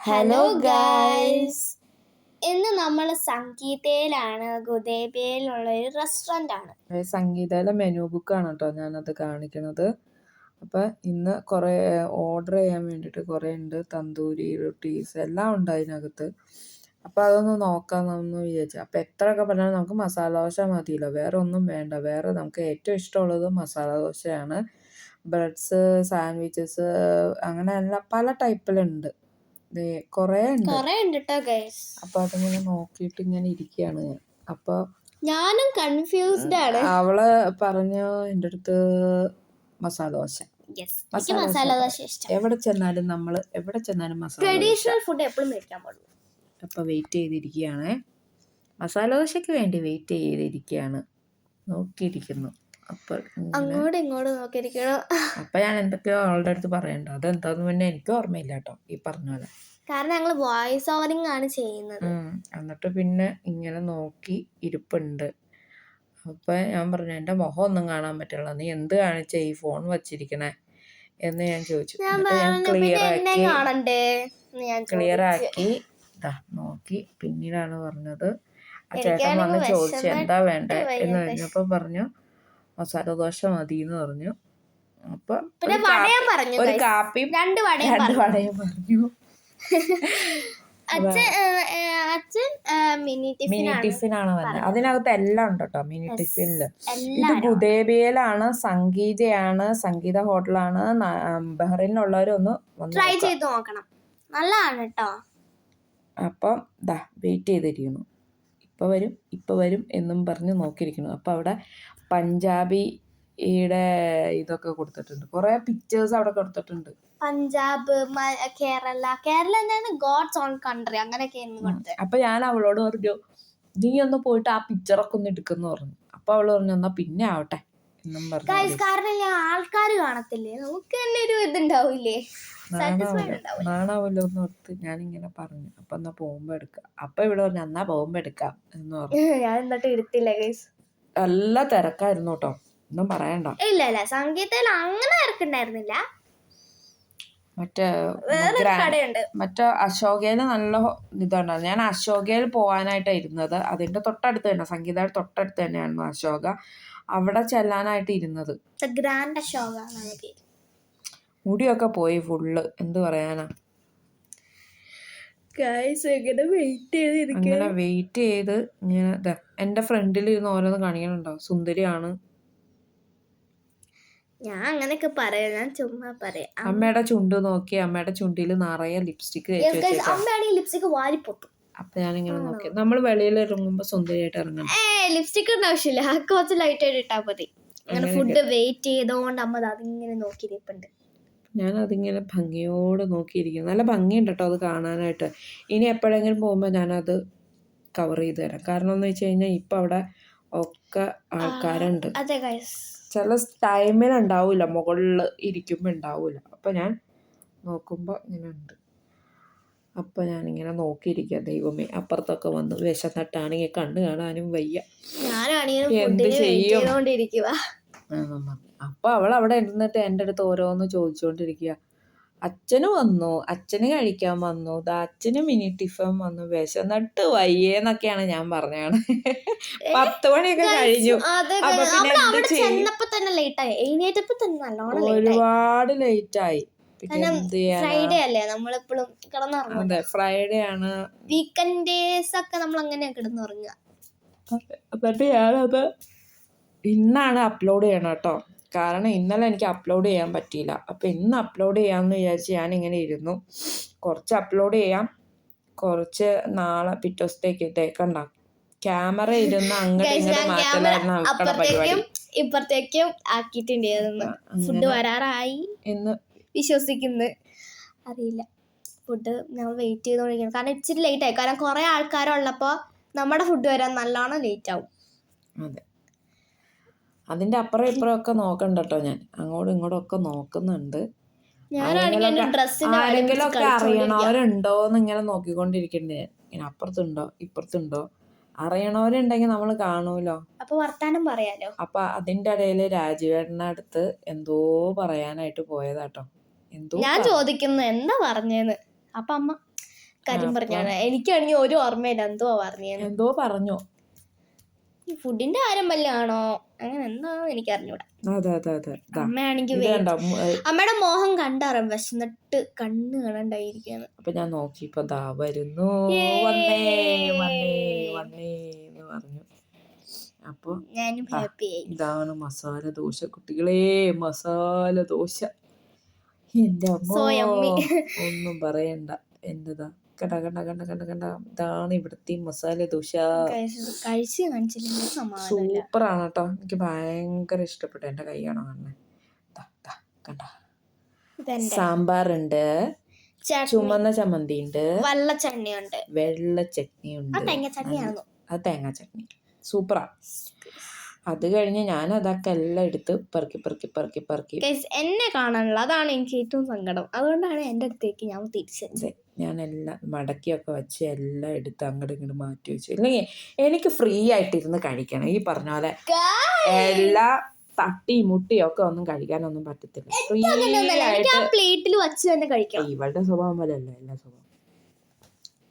Hello guys ഇന്ന് നമ്മൾ സംഗീതയിലാണ് ഗുദേബിയയിലുള്ള ഒരു റെസ്റ്റോറന്റ് ആണ് സംഗീതയിലെ മെനു ബുക്കാണ് കേട്ടോ ഞാനത് കാണിക്കണത്. അപ്പം ഇന്ന് കുറേ ഓർഡർ ചെയ്യാൻ വേണ്ടിയിട്ട് കുറേ ഉണ്ട്. തന്തൂരി റൊട്ടീസ് എല്ലാം ഉണ്ട് അതിനകത്ത്. അപ്പം അതൊന്ന് നോക്കാമെന്ന് വിചാരിച്ചു. അപ്പം എത്രയൊക്കെ പറഞ്ഞാലും നമുക്ക് മസാല ദോശ മതിയല്ലോ. വേറെ ഒന്നും വേണ്ട. വേറെ നമുക്ക് ഏറ്റവും ഇഷ്ടമുള്ളത് മസാല ദോശയാണ്. ബ്രെഡ്സ് സാൻഡ്വിച്ചസ് അങ്ങനെ എല്ലാം പല ടൈപ്പിലുണ്ട് കുറേ ഉണ്ട്. കുറെ ഉണ്ട് കേട്ടോ ഗൈസ് അപ്പൊ അതിങ്ങനെ നോക്കിയിട്ട് ഇങ്ങനെ ഇരിക്കുകയാണ് ഞാൻ. അപ്പൊ ഞാനും കൺഫ്യൂസ്ഡ് ആണ്. അവൾ പറഞ്ഞു എന്റെ അടുത്ത് മസാല ദോശ. യെസ് എനിക്ക് മസാല മസാല ദോശ. ഇഷ്ടം. എവിടെ ചെന്നാലും നമ്മൾ എവിടെ ചെന്നാലും മസാല ദോശ. ട്രഡീഷണൽ ഫുഡ് എപ്പോഴും മേടിക്കാൻ പാടുള്ളൂ. അപ്പൊ വെയിറ്റ് ചെയ്തിരിക്കുകയാണ്. മസാല ദോശയ്ക്ക് വേണ്ടി വെയിറ്റ് ചെയ്തിരിക്കുകയാണ്. നോക്കിയിരിക്കുന്നു. അപ്പൊ ഇങ്ങനെ- അങ്ങോട്ടും ഇങ്ങോട്ടും നോക്കിയിരിക്കണോ. അപ്പൊ ഞാൻ എന്തൊക്കെയോ അവളുടെ അടുത്ത് പറയണ്ട. അതെന്താന്ന് പിന്നെ എനിക്ക് ഓർമ്മയില്ല കേട്ടോ ഈ പറഞ്ഞ പോലെ. കാരണം ഞങ്ങൾ വോയിസ് ഓവറിംഗ് ആണ് ചെയ്യുന്നത്. എന്നിട്ട് പിന്നെ ഇങ്ങനെ നോക്കി ഇരിപ്പുണ്ട്. അപ്പൊ ഞാൻ പറഞ്ഞു എന്റെ മുഖം ഒന്നും കാണാൻ പറ്റില്ല. നീ എന്ത് കാണിച്ച ഈ ഫോൺ വെച്ചിരിക്കണേ? എന്ന് ഞാൻ ചോദിച്ചു. ഞാൻ ക്ലിയർ ആക്കി ക്ലിയർ ഇതാ നോക്കി. പിന്നീടാണ് പറഞ്ഞത് ആ ചേട്ടൻ വന്ന് ചോദിച്ചു എന്താ വേണ്ടേ? എന്ന്. കഴിഞ്ഞപ്പോ പറഞ്ഞു മസാല ദോശ മതി എന്ന് പറഞ്ഞു അപ്പൊ ഒരു കാപ്പിയും രണ്ട് വടയും രണ്ട് പറഞ്ഞു. മിനി ടിഫിനാണ് വന്നത് അതിനകത്ത് എല്ലാം ഉണ്ട് കേട്ടോ മിനി ടിഫിനിൽ ടിഫിനിൽ. ഇത് ഗുദേബിയയിലാണ് സംഗീതയാണ് സംഗീത ഹോട്ടലാണ് ബഹ്റൈനിലുള്ളവരൊന്ന് ട്രൈ. ചെയ്ത് നോക്കണം. നല്ലതാണ് കേട്ടോ. അപ്പം ദാ വെയിറ്റ് ചെയ്തിരിക്കുന്നു. ഇപ്പൊ വരും ഇപ്പൊ വരും എന്നും പറഞ്ഞ് നോക്കിയിരിക്കുന്നു. അപ്പൊ അവിടെ പഞ്ചാബിയുടെ ഇതൊക്കെ കൊടുത്തിട്ടുണ്ട്. കുറെ പിക്ചേഴ്സ് അവിടെ കൊടുത്തിട്ടുണ്ട്. പഞ്ചാബ് കേരള കേരള എന്താണ് ഗോഡ്സ് ഓൺ കൺട്രി അങ്ങനെയൊക്കെ അപ്പൊ ഞാൻ അവളോട് പറഞ്ഞു നീ ഒന്ന് പോയിട്ട് ആ പിക്ചറൊക്കെ ഒന്ന് എടുക്കുന്നു പറഞ്ഞു. അപ്പൊ അവൾ പറഞ്ഞു എന്നാ പിന്നെ ആവട്ടെ എന്നും പറഞ്ഞു. കാരണം ഞാൻ ആൾക്കാർ കാണത്തില്ലേ? നമുക്ക് തന്നെ ഒരു നാണാവല്ലോ എന്ന് ഓർത്ത് ഞാനിങ്ങനെ പറഞ്ഞു. അപ്പൊ എന്നാ പോകുമ്പോ എടുക്കാം. അപ്പൊ ഇവിടെ പറഞ്ഞു എന്നാ പോകുമ്പോ എടുക്കാം എന്ന് പറഞ്ഞു. ഞാൻ എന്നിട്ട് എടുത്തില്ല ഗൈസ് നല്ല തിരക്കായിരുന്നു കേട്ടോ. ഒന്നും പറയണ്ട. ഇല്ല ഇല്ല സംഗീതത്തിൽ അങ്ങനെ തിരക്കുണ്ടായിരുന്നില്ല. മറ്റേ കടയുണ്ട്. മറ്റേ അശോകയിൽ നല്ല ഇതുണ്ടായിരുന്നു ഞാൻ അശോകയിൽ പോകാനായിട്ടാണ് ഇരുന്നത് അതിന്റെ തൊട്ടടുത്ത് തന്നെ സംഗീതയുടെ തൊട്ടടുത്ത് തന്നെയായിരുന്നു അശോക. അവിടെ ചെല്ലാനായിട്ട് ഇരുന്നത്. ഗ്രാൻഡ് അശോക മുടിയൊക്കെ പോയി ഫുള്ള് എന്ത് പറയാനാ? ഗൈസ് എങ്ങനെ വെയിറ്റ് ചെയ്ത് അങ്ങനെ വെയിറ്റ് ചെയ്ത് ഇങ്ങനെ ദാ എന്റെ ഫ്രണ്ടിൽ ഇരുന്ന് ഓരോന്ന് കാണിക്കണുണ്ടോ? സുന്ദരിയാണ്. ഞാൻ അങ്ങനെയൊക്കെ പറയാം. ഞാൻ ചുമ്മാ പറയാം. അമ്മയുടെ ചുണ്ട് നോക്കി അമ്മയുടെ ചുണ്ടിൽ നിറയെ ലിപ്സ്റ്റിക് അമ്മയാണെങ്കിൽ ലിപ്സ്റ്റിക് വാരി പൊത്തും അപ്പൊ ഞാനിങ്ങനെ നോക്കി. നമ്മൾ വെളിയിൽ ഇറങ്ങുമ്പോ സുന്ദരിയായിട്ട് ഇറങ്ങണം. ഏ ലിപ്സ്റ്റിക് ഇടേണ്ട ആവശ്യമില്ല. കുറച്ച് ലൈറ്റ് ആയിട്ട് ഇട്ടാ മതി. അങ്ങനെ ഫുഡ് വെയിറ്റ് ചെയ്തോണ്ട് അമ്മ ദാ അതിങ്ങനെ നോക്കിയിരിപ്പുണ്ട്. ഞാൻ അതിങ്ങനെ ഭംഗിയോടെ നോക്കിയിരിക്കും നല്ല ഭംഗിയുണ്ട് കേട്ടോ അത് കാണാനായിട്ട്. ഇനി എപ്പോഴെങ്കിലും പോകുമ്പോൾ ഞാനത് കവർ ചെയ്ത് തരാം. കാരണം എന്ന് വെച്ച് കഴിഞ്ഞാൽ ഇപ്പം അവിടെ ഒക്കെ ആൾക്കാരുണ്ട്. ചില ടൈമിൽ ഉണ്ടാവില്ല മുകളിൽ ഇരിക്കുമ്പോൾ ഉണ്ടാവില്ല അപ്പം ഞാൻ നോക്കുമ്പോൾ ഇങ്ങനെ ഉണ്ട് അപ്പം ഞാനിങ്ങനെ നോക്കിയിരിക്കുക ദൈവമേ. അപ്പുറത്തൊക്കെ വന്ന് വിശന്നിട്ടാണെങ്കിൽ കണ്ണ് കാണാനും വയ്യ. എന്ത് ചെയ്യും? ചെയ്തോണ്ടിരിക്കുക അപ്പൊ അവൾ അവിടെ ഇരുന്നിട്ട് എന്റെ അടുത്ത് ഓരോന്ന് ചോദിച്ചുകൊണ്ടിരിക്കുക അച്ഛന് വന്നു അച്ഛന് കഴിക്കാൻ വന്നു ദാ അച്ഛന് മിനി ടിഫൻ വന്നു വിശന്നിട്ട് വയ്യേന്നൊക്കെയാണ് ഞാൻ പറഞ്ഞാണ്. പത്ത് മണിയൊക്കെ കഴിഞ്ഞു. അപ്പൊ പിന്നെ എന്ത് ചെയ്യും? തന്നെ എഴുന്നേറ്റപ്പോ തന്നെ നല്ലോണം ഒരുപാട് ലേറ്റ് ആയി. പിന്നെ എന്ത് ഫ്രൈഡേ അല്ലേ? നമ്മളെപ്പോഴും കിടന്നുറങ്ങും. അതെ ഫ്രൈഡേ ആണ്. വീക്കെൻഡ് ഡേയ്സ് ഒക്കെ നമ്മൾ അങ്ങനെയാ കിടന്നുറങ്ങുക എന്നിട്ട് ഞാനത് ഇന്നാണ് അപ്ലോഡ് ചെയ്യണം കേട്ടോ. കാരണം ഇന്നലെ എനിക്ക് അപ്ലോഡ് ചെയ്യാൻ പറ്റിയില്ല. അപ്പം ഇന്ന് അപ്ലോഡ് ചെയ്യാമെന്ന് വിചാരിച്ച് ഞാനിങ്ങനെ ഇരുന്നു. കുറച്ച് അപ്ലോഡ് ചെയ്യാം. കുറച്ച് നാളെ പിറ്റേ ദിവസത്തേക്ക് ക്യാമറ ഇരുന്ന് അങ്ങോട്ട് മാറ്റലായിരുന്നു നമുക്കുടെ പരിപാടി. ഇപ്പുറത്തേക്കും ആക്കിയിട്ടുണ്ടായിരുന്നു ഫുഡ് വരാറായി. എന്ന് വിശ്വസിക്കുന്നു. അറിയില്ല. ഫുഡ് ഞങ്ങൾ വെയിറ്റ് ചെയ്തോണ്ടിരിക്കുന്നു. കാരണം ഇച്ചിരി ലേറ്റ് ആയി. കാരണം കുറെ ആൾക്കാരുള്ളപ്പോൾ നമ്മുടെ ഫുഡ് വരാൻ നല്ലോണം ലേറ്റ് ആവും. അതെ. അതിന്റെ അപ്പുറം ഇപ്പുറം ഒക്കെ നോക്കണ്ട കേട്ടോ ഞാൻ. അങ്ങോട്ടും ഇങ്ങോട്ടും ഒക്കെ നോക്കുന്നുണ്ട്. ആരെങ്കിലും ഒക്കെ അറിയണവരുണ്ടോ എന്ന് ഇങ്ങനെ നോക്കിക്കൊണ്ടിരിക്കണ്ടേ. ഞാൻ ഇങ്ങനെ അപ്പുറത്തുണ്ടോ ഇപ്പുറത്തുണ്ടോ? അറിയണവരുണ്ടെങ്കിൽ നമ്മൾ കാണൂലോ. അപ്പൊ വർത്താനം പറയാലോ. അപ്പൊ അതിന്റെ ഇടയിൽ രാജീവേട്ടന്റെ അടുത്ത് എന്തോ പറയാനായിട്ട് പോയതാട്ടോ. എന്തോ ഞാൻ ചോദിക്കുന്നു എന്താ പറഞ്ഞേന്ന്? അപ്പൊ അമ്മ കാര്യം പറഞ്ഞാണ് എനിക്കാണെങ്കിൽ ഒരു ഓർമ്മയില്ല എന്തോ പറഞ്ഞേന്ന്? എന്തോ പറഞ്ഞു. ഈ ഫുഡിന്റെ കാര്യം വല്ലതാണോ അങ്ങനെ എന്താണോ എനിക്ക് അറിഞ്ഞൂടാ അമ്മയാണെങ്കിൽ അമ്മയുടെ മോഹം കണ്ടറിയാം വിശന്നിട്ട് കണ്ണ് കാണണ്ടായിരിക്കാണ് അപ്പൊ ഞാൻ നോക്കിയപ്പോ ദാ വരുന്നു. വന്നേ വന്നേ വന്നേ എന്ന് പറഞ്ഞു. അപ്പൊ ഞാനും ഹാപ്പി ആയി. ഇതാണ് മസാല ദോശ കുട്ടികളെ മസാല ദോശ. എന്റെ അമ്മ. ഒന്നും പറയണ്ട. എന്റെതാ കണ്ട കണ്ട കണ്ട കണ്ട കണ്ട ഇതാണ് ഇവിടുത്തെ മസാല ദോശ. കഴിച്ച് കാണിച്ചില്ലെങ്കിൽ സൂപ്പർ ആണ് കേട്ടോ എനിക്ക് ഭയങ്കര ഇഷ്ടപ്പെട്ടു എന്റെ കൈയാണോ കാണുന്നത് കണ്ട. സാമ്പാറുണ്ട് ചുമന്ന ചമ്മന്തി ഉണ്ട് വെള്ള വെള്ള ചട്നി ഉണ്ട് തേങ്ങ ചട്നിയായിരുന്നു അത് തേങ്ങാ ചട്നി. സൂപ്പറാ. അത് കഴിഞ്ഞ് ഞാൻ അതൊക്കെ എല്ലാം എടുത്ത് പെറുക്കി പെറുക്കി പെറുക്കി പെറുക്കി. എന്നെ കാണാനുള്ള അതാണ് എനിക്ക് ഏറ്റവും സങ്കടം. അതുകൊണ്ടാണ് എന്റെ അടുത്തേക്ക് ഞാൻ തിരിച്ചത് എല്ലാം മടക്കിയൊക്കെ വെച്ച് എല്ലാം എടുത്ത് അങ്ങോട്ട് ഇങ്ങോട്ട് മാറ്റി വെച്ചു. ഇല്ലെങ്കിൽ എനിക്ക് ഫ്രീ ആയിട്ടിരുന്ന് കഴിക്കണം. ഈ പറഞ്ഞ പോലെ എല്ലാ തട്ടി മുട്ടിയും ഒക്കെ ഒന്നും കഴിക്കാനൊന്നും പറ്റത്തില്ല. ഫ്രീ ആയിട്ട് പ്ലേറ്റിൽ വച്ച് തന്നെ കഴിക്കാം. ഇവളുടെ സ്വഭാവം പോലെ അല്ല എല്ലാ സ്വഭാവം.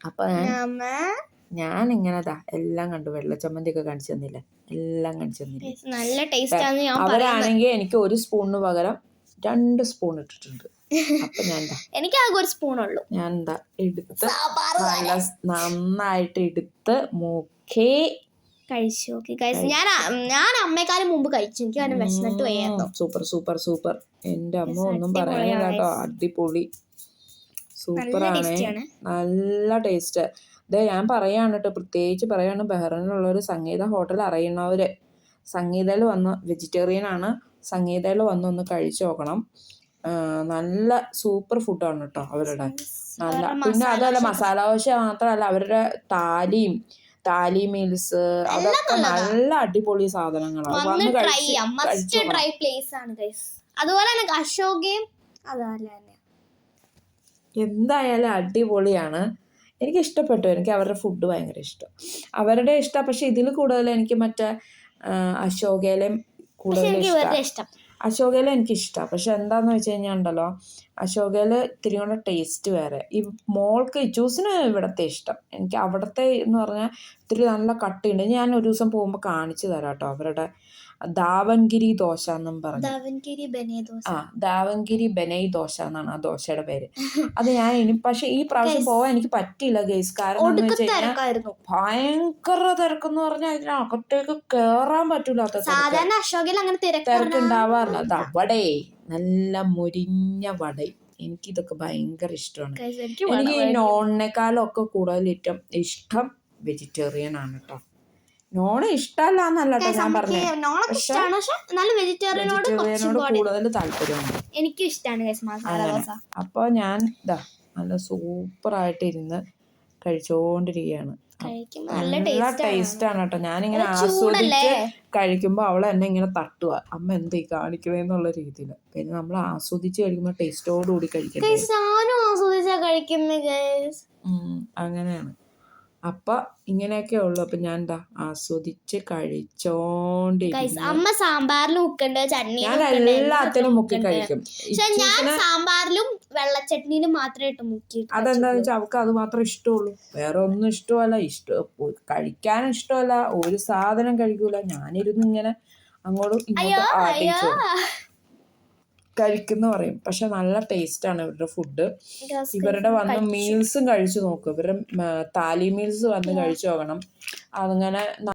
അപ്പൊ ഞാൻ അമ്മ ഞാൻ ഇങ്ങനെ എല്ലാം കണ്ടു. വെള്ളച്ചമ്മന്തി ഒക്കെ കാണിച്ചു തന്നില്ല? എല്ലാം കാണിച്ചു തന്നില്ല? നല്ല ടേസ്റ്റ് അവരാണെങ്കിൽ എനിക്ക് ഒരു സ്പൂണിന് പകരം രണ്ട് സ്പൂൺ ഇട്ടിട്ടുണ്ട്. അപ്പൊ ഞാൻ എനിക്ക് ആകെ ഒരു സ്പൂൺ സ്പൂണുള്ളൂ. ഞാൻ എന്താ എടുത്ത് നല്ല നന്നായിട്ട് എടുത്ത് മുക്കി. കഴിച്ചു ഓക്കെ ഗൈസ് ഞാൻ ഞാൻ അമ്മേക്കാലം മുമ്പ് കഴിച്ചു. എനിക്ക് അതിന് വിശന്നിട്ട് വയ്യായിരുന്നു സൂപ്പർ സൂപ്പർ സൂപ്പർ എന്റെ അമ്മ ഒന്നും പറയാനില്ല കേട്ടോ. അടിപൊളി. സൂപ്പർ നല്ല ആണ്. നല്ല ടേസ്റ്റ് ഇതേ ഞാൻ പറയാണ് കേട്ടോ പ്രത്യേകിച്ച് പറയാണ് ബഹ്റൈനിലുള്ളൊരു സംഗീത ഹോട്ടൽ അറിയുന്നവര് സംഗീതയിൽ വന്ന വെജിറ്റേറിയൻ ആണ്. സംഗീതയിൽ വന്ന് ഒന്ന് കഴിച്ചു നോക്കണം. നല്ല സൂപ്പർ ഫുഡാണ് കേട്ടോ അവരുടെ. നല്ല പിന്നെ അതല്ല മസാല ദോശ മാത്രമല്ല അവരുടെ താലിയും താലി മീൽസ് അതൊക്കെ നല്ല അടിപൊളി സാധനങ്ങളാണ് വന്ന് ട്രൈ കഴിച്ച് മസ്റ്റ് ട്രൈ പ്ലേസ് ആണ് അതുപോലെ തന്നെ അശോകയും അതുപോലെ തന്നെ എന്തായാലും അടിപൊളിയാണ്. എനിക്ക് ഇഷ്ടപ്പെട്ടു. എനിക്ക് അവരുടെ ഫുഡ് ഭയങ്കര ഇഷ്ടം. അവരുടെ ഇഷ്ടം പക്ഷെ ഇതിൽ കൂടുതൽ എനിക്ക് മറ്റേ ആ, അശോകയിലും പക്ഷെ കൂടുതൽ ഇഷ്ടം. ഇഷ്ടമാണ് പക്ഷെ എന്താന്ന് വെച്ച് കഴിഞ്ഞാൽ ഉണ്ടല്ലോ അശോകയിൽ ഇത്തിരി കൂടെ ടേസ്റ്റ് വേറെ. ഈ മോൾക്ക് ജ്യൂസിന് ഇവിടത്തെ ഇഷ്ടം. എനിക്ക് അവിടുത്തെ എന്ന് പറഞ്ഞാൽ ഇത്തിരി നല്ല കട്ടിയുണ്ട്. ഞാൻ ഒരു ദിവസം പോകുമ്പോൾ കാണിച്ചു തരാം കേട്ടോ അവരുടെ ദാവൻഗിരി ദോശ എന്നും പറഞ്ഞു. ദാവൻഗിരി ബനേ ദോശ. ആ ദാവൻഗിരി ബെനൈ ദോശ എന്നാണ് ആ ദോശയുടെ പേര്. അത് ഞാൻ ഇനി പക്ഷെ ഈ പ്രാവശ്യം. പോവാൻ എനിക്ക് പറ്റിയില്ല ഗൈസ് കാരണം എന്ന് വെച്ച് കഴിഞ്ഞാൽ ഒടുക്കത്തിരക്കായിരുന്നു ഭയങ്കര തിരക്കെന്ന് പറഞ്ഞാൽ ഇതിനകത്തേക്ക് കേറാൻ പറ്റൂല സാധാരണ അശോകയിൽ അങ്ങനെ തിരക്ക് തിരക്കുണ്ടാവാറില്ല. അത് അവിടെ നല്ല മുരിഞ്ഞ വടേ. എനിക്ക് ഇതൊക്കെ ഭയങ്കര ഇഷ്ടമാണ്. എനിക്ക് ഈ വളരെ- കൂടുതൽ ഇഷ്ടം വെജിറ്റേറിയൻ ആണ് കേട്ടോ നോണ് ഇഷ്ടമല്ല എന്നല്ല ഞാൻ പറഞ്ഞേ. പക്ഷെ ഇഷ്ടമാണ്. പക്ഷെ എന്നാലും വെജിറ്റേറിയനോട് കൂടുതൽ താല്പര്യമുണ്ട് എനിക്കും ഇഷ്ടമാണ് അപ്പൊ. ഞാൻ ഇതാ നല്ല സൂപ്പർ ആയിട്ട് ഇരുന്ന് കഴിച്ചുകൊണ്ടിരിക്കുകയാണ് നല്ല ടേസ്റ്റ് ആണ്. കേട്ടോ. ഞാനിങ്ങനെ ആസ്വദിച്ച് കഴിക്കുമ്പോൾ അവൾ എന്നെ ഇങ്ങനെ തട്ടുക അമ്മ എന്തേ കാണിക്കണേന്നുള്ള രീതിയിൽ പിന്നെ നമ്മൾ ആസ്വദിച്ച് കഴിക്കുമ്പോൾ ടേസ്റ്റോടുകൂടി കഴിക്കണം അങ്ങനെയാണ്. അപ്പൊ ഇങ്ങനെയൊക്കെ ഉള്ളു. അപ്പൊ ഞാൻ എന്താ ആസ്വദിച്ച് കഴിച്ചോണ്ട് അമ്മ സാമ്പാറിലും മുക്കണ്ട ചട്നി ഞാൻ എല്ലാത്തിനും മുക്കി കഴിക്കും. പക്ഷെ ഞാൻ സാമ്പാറിലും വെള്ളച്ചട്നിയിലും മാത്രമേ ഇട്ട് മുക്കി അതെന്താന്ന് വെച്ചാൽ അവൾക്ക് അത് മാത്രം ഇഷ്ടമുള്ളൂ. വേറെ ഒന്നും ഇഷ്ടമല്ല. ഇഷ്ടം കഴിക്കാനും ഇഷ്ടമല്ല. ഒരു സാധനം കഴിക്കൂല. ഞാനിരുന്ന് ഇങ്ങനെ അങ്ങോട്ടും ഇങ്ങോട്ടും കഴിക്കുന്ന പറയും. പക്ഷെ നല്ല ടേസ്റ്റ് ആണ് ഇവരുടെ ഫുഡ് ഇവരുടെ വന്ന് മീൽസും കഴിച്ചു നോക്കും. ഇവരുടെ താലി മീൽസ് വന്ന് കഴിച്ചു നോക്കണം. അങ്ങനെ